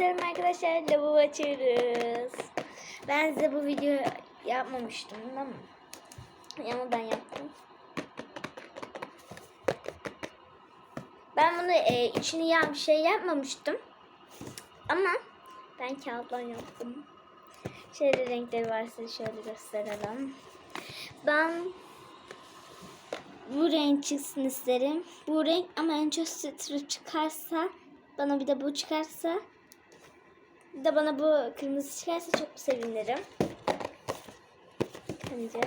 gösterelim arkadaşlar. Lavabo açıyoruz. Ben size bu video yapmamıştım? Ama ben yaptım. Ben bunu e, içini yağ bir şey yapmamıştım. Ama ben kağıttan yaptım. Şöyle renkleri varsa şöyle gösterelim. Ben bu renk çıksın isterim. Bu renk ama en çok strip çıkarsa bana bir de bu çıkarsa bir de bana bu kırmızı çıkarsa çok sevinirim. Bence.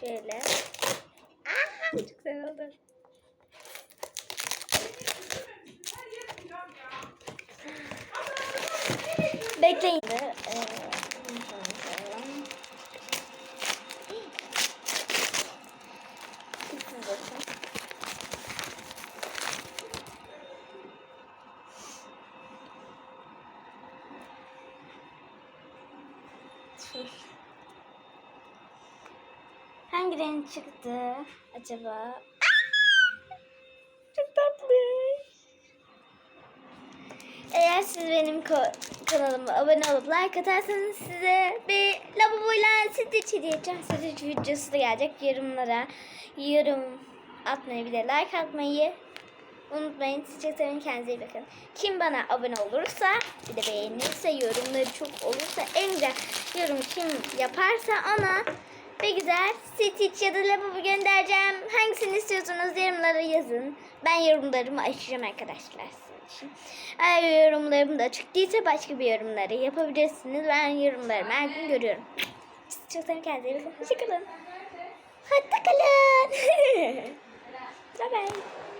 Şöyle. Aha, çok güzel oldu. Bekleyin. Ee, bunu koyalım. Siz bakın. Hangi renk çıktı acaba? Çok tatlı. Eğer siz benim kanalıma abone olup like atarsanız size bir lavaboyla stitch hediye edeceğim. Stitch videosu da gelecek yorumlara. Yorum atmayı bir de like atmayı unutmayın. Siz çok sevin kendinize iyi bakın. Kim bana abone olursa bir de beğenirse yorumları çok olursa en güzel yorum kim yaparsa ona bir güzel stitch ya da lavabo göndereceğim. Hangisini istiyorsanız yorumlara yazın. Ben yorumlarımı açacağım arkadaşlar sizin için. Eğer yorumlarım da açık değilse başka bir yorumları yapabilirsiniz. Ben yorumlarımı her gün görüyorum. Çok sevin kendinize iyi bakın. Hoşçakalın. Hoşçakalın. bye bye.